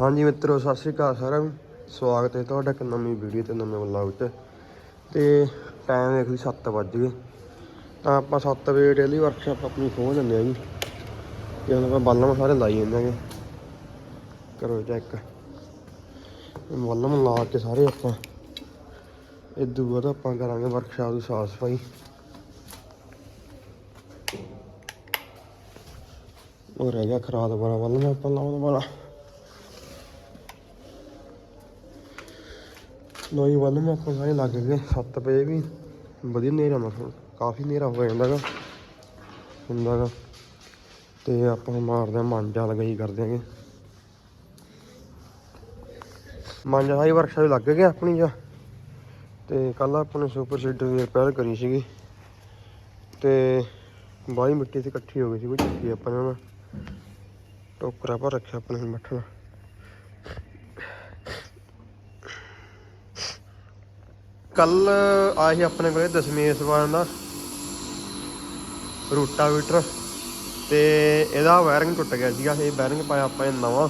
ਹਾਂਜੀ ਮਿੱਤਰੋ, ਸਤਿ ਸ਼੍ਰੀ ਅਕਾਲ ਸਾਰਿਆਂ ਨੂੰ। ਸਵਾਗਤ ਹੈ ਤੁਹਾਡਾ ਇੱਕ ਨਵੀਂ ਵੀਡੀਓ ਤੇ, ਨਵੇਂ ਵਲੌਗ 'ਚ ਤੇ ਟਾਈਮ ਦੇਖ ਲਈ 7 ਵੱਜ ਗਏ। ਤਾਂ ਆਪਾਂ 7 ਵਜੇ ਡੇਲੀ ਵਰਕਸ਼ਾਪ ਆਪਣੀ ਖੋਲ ਦਿੰਦੇ ਆ ਜੀ। ਤੇ ਹੁਣ ਆਪਾਂ ਬੱਲਮ ਸਾਰੇ ਲਾਈ ਜਾਂਦੇ ਆਂਗੇ ਕਰੋ ਚੈੱਕ ਬੱਲਮ ਲਾ ਕੇ ਸਾਰੇ ਆਪਾਂ। ਇਹ ਦੂਆ ਬਾਅਦ ਆਪਾਂ ਕਰਾਂਗੇ ਵਰਕਸ਼ਾਪ ਦੀ ਸਾਫ਼ ਸਫ਼ਾਈ। ਹੋਰ ਹੈਗਾ ਖਰਾਦ ਖਰਾਬ ਵਾਲਾ ਬੱਲਮ ਆਪਾਂ ਲਾਉਣ ਵਾਲਾ। ਲੋਈ ਵੱਲ ਨੂੰ ਆਪਾਂ ਸਾਰੇ ਲੱਗ ਗਏ। 7 ਵਜੇ ਵੀ। ਵਧੀਆ ਹਨੇਰਾ ਮਸਲ ਕਾਫੀ ਹਨੇਰਾ ਹੋ ਜਾਂਦਾਗਾ ਹੁੰਦਾਗਾ ਤੇ ਆਪਾਂ ਮਾਰਦੇ ਆ ਮਾਂਜਾ ਲਗਾਈ ਕਰਦੇ ਆਂਗੇ। ਮਾਂਜਾ ਸਾਰੀ ਵਰਕਸ਼ਾਪ ਲੱਗ ਗਿਆ ਆਪਣੀ ਜਾ? ਤੇ ਕੱਲ ਆਪਾਂ ਨੇ ਸੁਪਰ ਸੀਡਰ ਦੀ ਰਿਪੇਅਰ ਕਰੀ ਸੀਗੀ। ਤੇ ਬਾਹਲੀ ਮਿੱਟੀ ਤੇ ਇਕੱਠੀ ਹੋ ਗਈ ਸੀ, ਕੋਈ ਚੱਕੀ ਆਪਾਂ ਨੇ ਟੋਕਰਾ ਭਰ ਰੱਖਿਆ ਆਪਣੇ ਹੁਣ ਕੱਲ ਆਇਆ ਸੀ ਆਪਣੇ ਕੋਲੇ ਦਸ਼ਮੇਸ਼ ਵਾਲਿਆਂ ਦਾ। ਰੂਟਾਵੀਟਰ। ਤੇ ਇਹਦਾ ਵਾਇਰਿੰਗ ਟੁੱਟ ਗਿਆ ਸੀਗਾ, ਇਹ ਵਾਇਰਿੰਗ ਪਾਇਆ ਆਪਾਂ ਇਹ ਨਵਾਂ।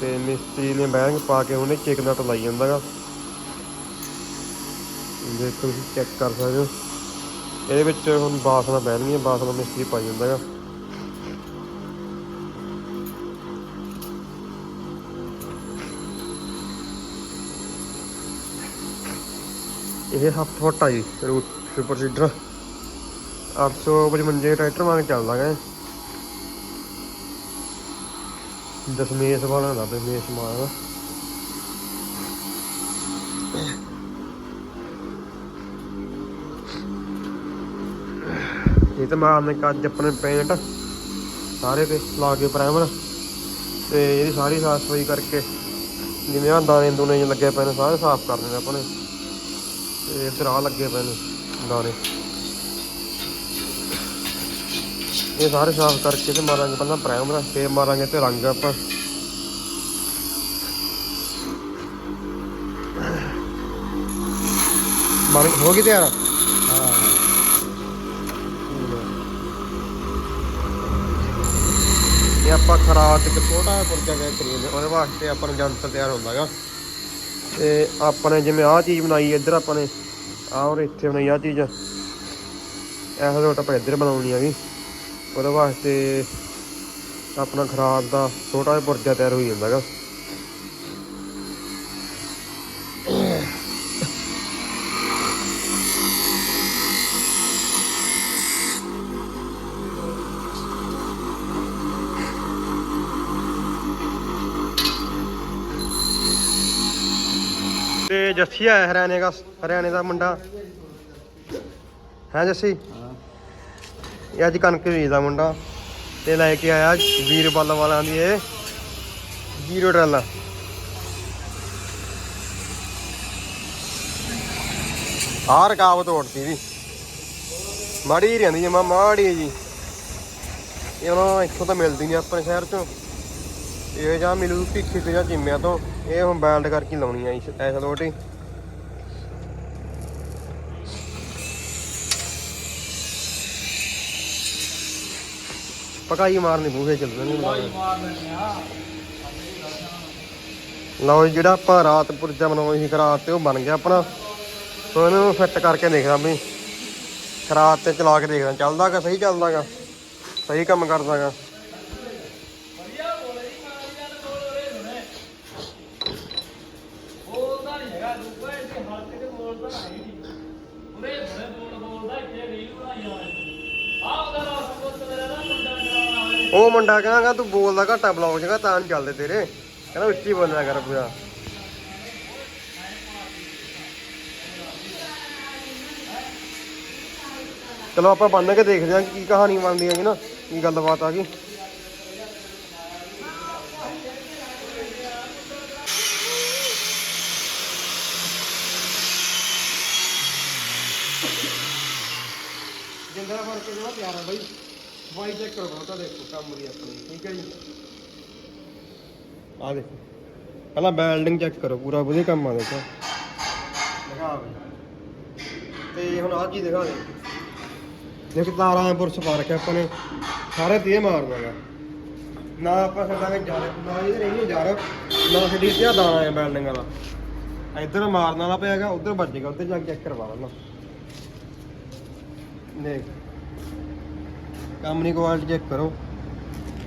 ਤੇ ਮਿਸਤਰੀ ਨੇ ਵਾਇਰਿੰਗ ਪਾ ਕੇ ਉਹਨੇ ਚੈੱਕ ਨਟ ਲਾਈ ਜਾਂਦਾਗਾ। ਜੇ ਤੁਸੀਂ ਚੈੱਕ ਕਰ ਸਕਦੇ ਹੋ। ਇਹਦੇ ਵਿੱਚ ਹੁਣ ਬਾਸਨਾ ਬਹਿਣਗੀਆਂ ਬਾਸਨਾ ਮਿਸਤਰੀ ਪਾਈ ਜਾਂਦਾਗਾ। ਇਹ ਹੱਥ ਫੁੱਟ ਆ ਜੀ ਰੂਟ ਸੁਪਰ ਸੀਡਰ 855 ਟਰੈਕਟਰ ਵਾਂਗ ਚੱਲਦਾ ਗਾ ਦਸ਼ਮੇਸ਼ ਵਾਲਾ ਦਾ ਦਸ਼ਮੇਸ਼ ਮਾਰ ਇਹ ਤਾਂ ਮਾਰਨੇ ਕੱਜ ਆਪਣੇ ਪੇਂਟ ਸਾਰੇ ਤੇ ਲਾ ਕੇ ਪ੍ਰਾਈਮਰ ਤੇ ਇਹਦੀ ਸਾਰੀ ਸਾਫ਼ ਸਫ਼ਾਈ ਕਰਕੇ ਜਿਵੇਂ ਆ ਦਾਣੇ ਦੂਣੇ ਜਿਹੇ ਲੱਗੇ ਪਏ ਨੇ, ਸਾਰੇ ਸਾਫ਼ ਕਰ ਦੇਣੇ ਆਪਾਂ ਨੇ। ਤੇ ਇੱਧਰ ਆ ਲੱਗੇ ਪਏ ਨੇ ਦਾਣੇ ਇਹ ਸਾਰੇ ਸਾਫ਼ ਕਰਕੇ ਤੇ ਮਾਰਾਂਗੇ ਪਹਿਲਾਂ ਪ੍ਰਾਈਮਰ ਫੇਰ ਮਾਰਾਂਗੇ ਤੇ ਰੰਗ ਆਪਾਂ। ਮਾਰ ਹੋ ਗਈ ਤਿਆਰ? ਇਹ ਆਪਾਂ ਖਰਾਟ ਇੱਕ ਛੋਟਾ ਜਿਹਾ ਪੁਰਜਾ ਕਰੀਏ, ਉਹਦੇ ਵਾਸਤੇ ਆਪਾਂ ਨੂੰ ਜੰਤਰ ਤਿਆਰ ਹੁੰਦਾਗਾ ਤੇ ਆਪਾਂ ਨੇ ਜਿਵੇਂ ਆਹ ਚੀਜ਼ ਬਣਾਈ, ਇੱਧਰ ਆਪਾਂ ਨੇ ਆਹ ਔਰ ਇੱਥੇ ਬਣਾਈ ਆਹ ਚੀਜ਼। ਇਹੋ ਰੋਟ ਆਪਾਂ ਇੱਧਰ ਬਣਾਉਣੀ ਹੈਗੀ ਉਹਦੇ ਵਾਸਤੇ ਆਪਣਾ ਖਰਾਬ ਦਾ ਛੋਟਾ ਜਿਹਾ ਪੁਰਜਾ ਤਿਆਰ ਹੋਈ ਜਾਂਦਾਗਾ ਤੇ ਜੱਸੀ ਆਇਆ ਹਰਿਆਣੇ ਦਾ ਹਰਿਆਣੇ ਦਾ ਮੁੰਡਾ। ਹੈ ਜੱਸੀ? ਇਹ ਅੱਜ ਕਣਕ ਬੀਜਦਾ ਮੁੰਡਾ ਤੇ ਲੈ ਕੇ ਆਇਆ ਵੀਰ ਬੱਲ ਵਾਲਿਆਂ ਦੀ ਇਹ ਜ਼ੀਰੋ ਟਰੈਲ। ਆਹ ਰਕਾਬ ਤੋੜਤੀ ਵੀ ਮਾੜੀ ਰਹਿੰਦੀ ਜਮਾ ਮਾੜੀ ਜੀ ਇਹ ਉਹਨਾਂ ਇੱਥੋਂ ਤਾਂ ਮਿਲਦੀ ਨਹੀਂ ਆਪਣੇ ਸ਼ਹਿਰ ਚੋਂ। ਇਹ ਜਾਂ ਮਿਲੂ ਭਿੱਖੀ ਤੇ ਜਾਂ ਜਿੰਮਿਆਂ ਤੋਂ। ਇਹ ਹੁਣ ਬੈਲਡ ਕਰਕੇ ਲਾਉਣੀ ਆ ਇਸ ਐਸ ਲੋਟੀ ਪਕਾਈ ਮਾਰਨੀ ਬੂਹੇ ਚੱਲਦੇ ਨੇ ਲਓ ਜਿਹੜਾ ਆਪਾਂ ਰਾਤ ਪੁਰਜਾ ਬਣਾਉਣੀ ਸੀ ਰਾਤ ਤੇ ਉਹ ਬਣ ਗਿਆ ਆਪਣਾ। ਸੋ ਇਹਨੂੰ ਫਿੱਟ ਕਰਕੇ ਦੇਖਦਾ ਵੀ ਖਰਾਤ ਤੇ ਚਲਾ ਕੇ ਦੇਖਦਾ। ਚੱਲਦਾਗਾ ਸਹੀ ਚੱਲਦਾਗਾ ਸਹੀ ਕੰਮ ਕਰਦਾਗਾ ਉਹ ਮੁੰਡਾ ਕਹਿੰਦਾ ਤੂੰ ਬੋਲਦਾ ਘੱਟਾ ਬਲੌਗ ਜਗਾ ਤਾਂ ਨਹੀਂ ਚੱਲਦੇ ਤੇਰੇ। ਕਹਿੰਦਾ ਉੱਚੀ ਬੋਲਿਆ ਕਰ ਪੂਰਾ। ਚਲੋ ਆਪਾਂ ਬੰਨ ਕੇ ਦੇਖਦੇ ਹਾਂ ਕੀ ਕਹਾਣੀ ਬਣਦੀ ਹੈਗੀ ਨਾ, ਕੀ ਗੱਲਬਾਤ ਆ ਗਈ। ਜਿੰਦਰਾ ਫੜ ਕੇ ਜਿਹੜਾ ਤਿਆਰ ਬਾਈ। ਵਾਈ ਚੈੱਕ ਕਰੋ ਬਹੁਤਾ ਦੇਖੋ ਕੰਮ ਦੀ ਆਪਣੀ ਠੀਕ ਹੈ ਜੀ? ਆ ਦੇਖੋ। ਪਹਿਲਾਂ ਬੈਲਡਿੰਗ ਚੈੱਕ ਕਰੋ ਪੂਰਾ ਵਧੀਆ ਕੰਮ ਆ ਦੇਖੋ। ਦਿਖਾ ਬਈ ਤੇ ਹੁਣ ਆਹ ਚੀਜ਼ ਦਿਖਾ ਦੇ ਦੇਖ ਤਾਰਾਂ ਪੁਰਸ਼ ਪਾ ਰੱਖਿਆ ਆਪਾਂ ਨੇ। ਸਾਰੇ ਤੇ ਮਾਰਨਾ ਹੈਗਾ ਨਾ ਆਪਾਂ ਛੱਡਾਂਗੇ ਜਾਲੇ ਨਾ ਇਹਦੇ ਰਹੀ ਜਾ ਨਾ ਛੱਡੀ ਤੇ ਦਾਣਾ ਹੈ ਬਿਲਡਿੰਗ ਵਾਲਾ। ਇੱਧਰ ਮਾਰਨ ਵਾਲਾ ਪਿਆਗਾ ਉਧਰ ਵੱਜੇਗਾ ਉੱਧਰ ਜਾ ਕੇ ਚੈੱਕ ਕਰਵਾ ਲੈਣਾ। ਦੇਖ। ਕੰਪਨੀ ਕੁਆਲਿਟੀ ਚੈੱਕ ਕਰੋ।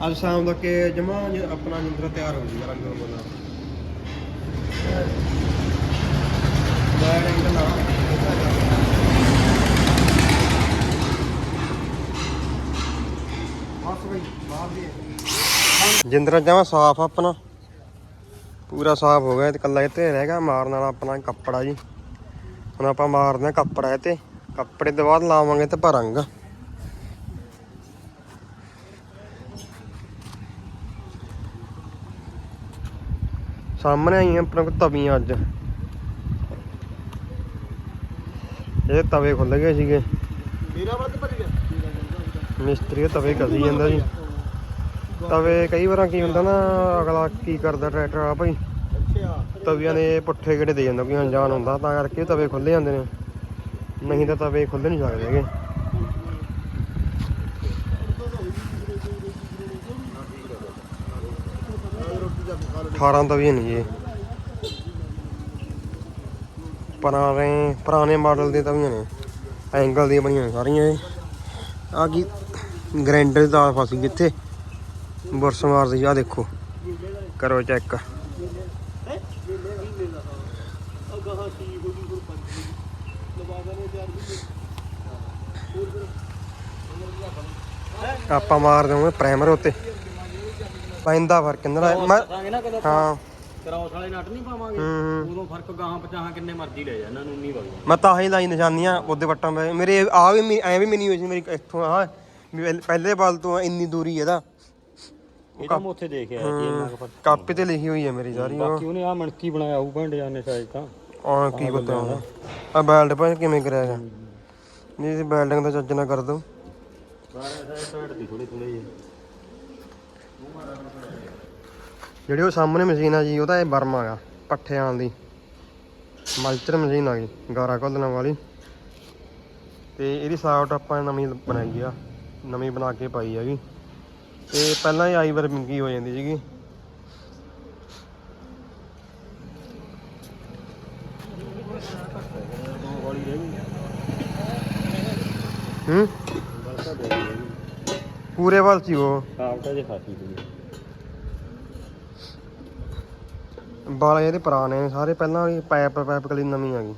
ਅੱਜ ਸ਼ਾਮ ਤੱਕ ਜਮਾ ਆਪਣਾ ਜਿੰਦਰਾ ਤਿਆਰ ਹੋ ਜੂਗਾ ਰੰਗ ਰੰਗ ਦਾ ਬੈਰਿੰਗ ਦਾ ਨਾਮ ਜਿੰਦਰਾ ਜਮਾ ਸਾਫ਼ ਆਪਣਾ। ਪੂਰਾ ਸਾਫ਼ ਹੋ ਗਿਆ ਤੇ ਕੱਲਾ ਇੱਥੇ ਰਹਿ ਗਿਆ, ਮਾਰਨ ਵਾਲਾ ਆਪਣਾ ਕੱਪੜਾ ਜੀ। ਹੁਣ ਆਪਾਂ ਮਾਰਦੇ ਆ ਕੱਪੜਾ ਇਹ ਤੇ ਕੱਪੜੇ ਤੋਂ ਬਾਅਦ ਲਾਵਾਂਗੇ ਤੇ ਭਰੰਗ ਸਾਹਮਣੇ ਆਈਆਂ ਆਪਣੇ ਕੋਲ ਤਵੀਆਂ ਅੱਜ। ਇਹ ਤਵੇ ਖੁੱਲ ਗਏ ਸੀਗੇ। ਮੇਰਾ ਵੱਧ ਭੱਜ ਗਿਆ ਮਿਸਤਰੀ ਤਵੇ ਕਸੀ ਜਾਂਦਾ ਜੀ। ਤਵੇ ਕਈ ਵਾਰਾਂ ਕੀ ਹੁੰਦਾ ਨਾ ਅਗਲਾ ਕੀ ਕਰਦਾ ਟਰੈਕਟਰ ਆ ਭਾਈ? ਤਵੀਆਂ ਦੇ ਪੁੱਠੇ ਕਿਹੜੇ ਦੇ ਜਾਂਦਾ ਕੋਈ ਅਣਜਾਣ ਹੁੰਦਾ ਤਾਂ ਕਰਕੇ ਤਵੇ ਖੁੱਲੇ ਜਾਂਦੇ ਨੇ। ਨਹੀਂ ਤਾਂ ਤਵੇ ਖੁੱਲ ਨਹੀਂ ਸਕਦੇ ਹੈਗੇ। 18 ਦਾ ਵੀ ਨਹੀਂ ਇਹ ਪੁਰਾਣੇ ਪੁਰਾਣੇ ਮਾਡਲ ਦੇ ਤਾਂ ਵੀ ਨੇ ਐਂਗਲ ਦੀਆਂ ਬਣੀਆਂ ਸਾਰੀਆਂ ਇਹ। ਆ ਕੀ ਗ੍ਰੈਂਡਰ ਦਾ ਫਸੀ ਇੱਥੇ। ਬੁਰਸ ਮਾਰਦੀ ਆ ਦੇਖੋ। ਕਰੋ ਚੈੱਕ ਆਪਾਂ ਮਾਰ ਦਵਾਂਗੇ ਪ੍ਰਾਈਮਰ ਉੱਤੇ। ਪੈਂਦਾ ਫ਼ਰਕ ਇਹਨਾਂ ਮੈਂ ਕਰਾਂਗੇ ਨਾ ਕਦੋਂ ਹਾਂ। ਕਰਾਉਸ ਵਾਲੇ ਨਟ ਨਹੀਂ ਪਾਵਾਂਗੇ। ਉਦੋਂ ਫ਼ਰਕ ਗਾਹਾਂ ਪਚਾਹਾਂ ਕਿੰਨੇ ਮਰਜ਼ੀ ਲੈ ਜਾ ਇਹਨਾਂ ਨੂੰ ਨਹੀਂ ਵਗਦਾ ਮੈਂ ਤਾਂ ਹੀ ਲਾਈ ਨਿਸ਼ਾਨੀਆਂ ਉਹਦੇ ਵੱਟਾਂ ਮੇਰੇ ਆ ਵੀ ਮੀ- ਐਂ ਵੀ ਮਿਨੀ ਹੋਈ ਸੀ ਮੇਰੀ ਇੱਥੋਂ ਆ ਪਹਿਲੇ ਬਲ ਤੋਂ ਇੰਨੀ ਦੂਰੀ ਇਹਦਾ। ਇਹ ਤਾਂ ਮੈਂ ਉੱਥੇ ਦੇਖਿਆ ਜੀ ਇੰਨਾ ਕੁ ਫ਼ਰਕ ਕਾਪੀ ਤੇ ਲਿਖੀ ਹੋਈ ਹੈ ਮੇਰੀ ਸਾਰੀ ਬਾਕੀ ਉਹਨੇ ਆ ਮਣਕੀ ਬਣਾਇਆ ਉਹ ਭੰਡ ਜਾਣੇ ਸਾਈਜ਼ ਤਾਂ। ਆ ਕੀ ਪਤਾ ਆ ਬੈਲਟ ਪਾ ਕਿਵੇਂ ਕਰਿਆ ਹੈਗਾ ਨਹੀਂ ਬੈਲਡਿੰਗ ਦਾ ਚੱਜ ਨਾ ਕਰ ਦੋ। ਸਾਰੇ ਸਾਈਡ ਦੀ ਥੋੜੀ ਥੋੜੀ ਜਿਹੀ। ਜਿਹੜੀ ਉਹ ਸਾਹਮਣੇ ਮਸ਼ੀਨ ਆ ਜੀ ਉਹਦਾ ਇਹ ਬਰਮਾ ਆ ਪੱਠਿਆਂ ਦੀ। ਮਲਚਰ ਮਸ਼ੀਨ ਆ ਗਈ, ਗਾਰਾ ਘੋਲਣ ਵਾਲੀ। ਤੇ ਇਹਦੀ ਸਾਫਟ ਆਪਾਂ ਨਵੀਂ ਬਣਾਈ ਆ, ਨਵੀਂ ਬਣਾ ਕੇ ਪਾਈ ਹੈਗੀ। ਤੇ ਪਹਿਲਾਂ ਹੀ ਆਈ ਵਾਰ ਮਿੰਗੀ ਹੋ ਜਾਂਦੀ ਸੀਗੀ। ਹੂੰ? ਵੱਲ ਸੀ ਉਹ। ਸਾਫ਼ ਤਾਂ ਜੇ ਖਾਸੀ ਸੀ ਬਾਲ ਇਹਦੇ ਪੁਰਾਣੇ ਨੇ ਸਾਰੇ ਪਹਿਲਾਂ ਵਾਲੀ ਪਾਈਪ ਪਾਈਪ ਕਲੀ ਨਵੀਂ ਆ ਗਈ।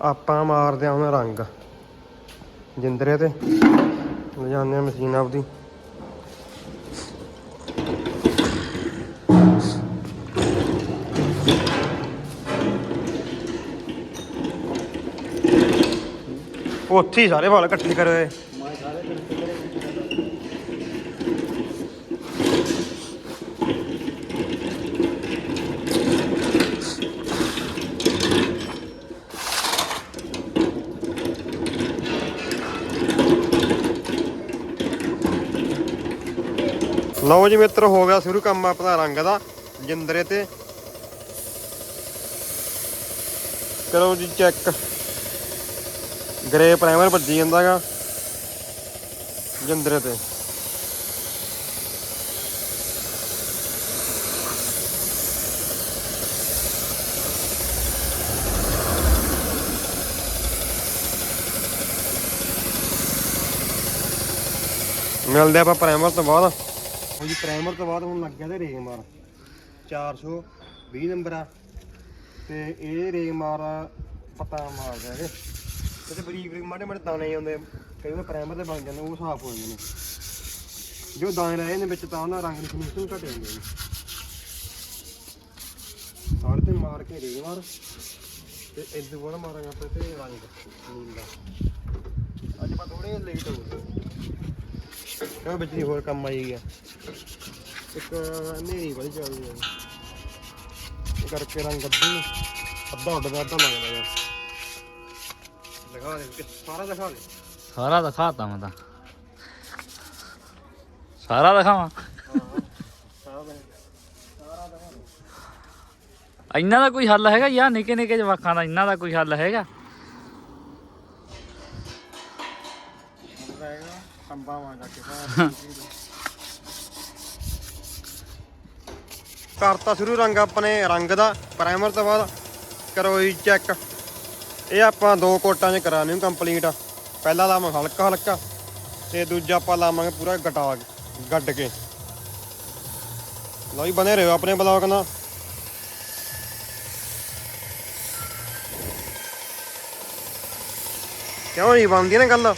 ਆਪਾਂ ਮਾਰਦੇ ਆ ਹੁਣ ਰੰਗ। ਜਿੰਦਰੇ ਤੇ। ਲਿਜਾਉਂਦੇ ਆ ਮਸ਼ੀਨ ਆਪਦੀ। ਉੱਥੇ ਹੀ ਸਾਰੇ ਵਾਲ ਇਕੱਠੇ ਕਰੇ ਹੋਏ। ਲਓ ਜੀ ਮਿੱਤਰ, ਹੋ ਗਿਆ ਸ਼ੁਰੂ ਕੰਮ ਆਪਣਾ ਰੰਗ ਦਾ, ਜਿੰਦਰੇ ਤੇ। ਕਰੋ ਜੀ ਚੈੱਕ। ਗਰੇ ਪ੍ਰਾਈਮਰ ਭੱਜੀ ਜਾਂਦਾਗਾ ਜਿੰਦਰੇ ਤੇ। ਮਿਲਦੇ ਆਪਾਂ ਪ੍ਰਾਈਮਰ ਤੋਂ ਬਾਅਦ। ਹੁਣ ਜੀ ਪ੍ਰਾਈਮਰ ਤੋਂ ਬਾਅਦ ਹੁਣ ਲੱਗ ਗਿਆ ਤੇ ਰੇਗ ਮਾਰ। 420 ਨੰਬਰ ਆ। ਤੇ ਇਹ ਰੇਗ ਮਾਰ ਪਤਾ ਮਾਰਦਾ ਇਹ ਤੇ ਬਰੀਕ ਬਰੀਕ ਮਾੜੇ ਮਾੜੇ ਦਾਣੇ ਆਉਂਦੇ ਕਈ ਵਾਰ ਪ੍ਰਾਈਮਰ ਤੇ ਬਣ ਜਾਂਦੇ ਉਹ ਸਾਫ਼ ਹੋ ਜਾਂਦੇ ਨੇ। ਜੋ ਦਾਣੇ ਰਹੇ ਨੇ ਵਿੱਚ ਤਾਂ ਉਹਨਾਂ ਰੰਗ ਦੀ ਫਿਨਿਸ਼ਿੰਗ ਘਟ ਜਾਂਦੀ ਹੈ ਜੀ ਤੇ ਮਾਰ ਕੇ ਰੇਗ ਮਾਰ। ਤੇ ਇਸ ਬਾਅਦ ਮਾਰਾਂਗੇ ਆਪਾਂ ਤੇ ਰੰਗ। ਨੀਲ। ਦਾ ਅੱਜ ਆਪਾਂ ਥੋੜੇ ਲੇਟ ਹੋ ਗਏ। ਕਿਉਂ ਵਿੱਚ ਦੀ ਹੋਰ ਕੰਮ ਆਈ ਗਿਆ? ਇੱਕ ਹਨੇਰੀ ਬੜੀ ਚੱਲਦੀ ਹੈ। ਕਰਕੇ ਰੰਗ ਅੱਧੀ ਅੱਧਾ ਉੱਡਦਾ ਅੱਧਾ ਲੱਗਦਾ ਯਾਰ ਦਿਖਾ ਦੇ ਸਾਰਾ ਦਿਖਾ ਦੇ। ਸਾਰਾ ਦਿਖਾਤਾ ਮੈਂ ਤਾਂ। ਸਾਰਾ ਦਿਖਾਵਾਂ? ਸਾਰਾ ਦਿਖਾ ਇੰਨਾ ਦਾ ਕੋਈ ਹੱਲ ਹੈਗਾ? ਯਾ ਨਿੱਕੇ ਨਿੱਕੇ ਜਵਾਕਾਂ ਦਾ ਇੰਨਾ ਦਾ ਕੋਈ ਹੱਲ ਹੈਗਾ? ਕਰਤਾ ਸ਼ੁਰੂ ਰੰਗ ਆਪਣੇ ਰੰਗ ਦਾ। ਪ੍ਰਾਈਮਰ ਤੋਂ ਬਾਅਦ ਕਰੋ ਜੀ ਚੈੱਕ ਇਹ ਆਪਾਂ ਦੋ ਕੋਟਾਂ 'ਚ ਕਰਾਣੇ ਨੂੰ ਕੰਪਲੀਟ ਪਹਿਲਾ ਲਾਵਾਂਗੇ ਹਲਕਾ ਹਲਕਾ, ਤੇ ਦੂਜਾ ਆਪਾਂ ਲਾਵਾਂਗੇ ਪੂਰਾ ਗਟਾ ਗੱਡ ਕੇ। ਲਓ ਜੀ ਬਨੇ ਰਹੋ ਆਪਣੇ ਬਲੌਗ ਨਾਲ। ਕਿਉਂ ਨਹੀਂ ਬਣਦੀ ਨਾ ਗੱਲ?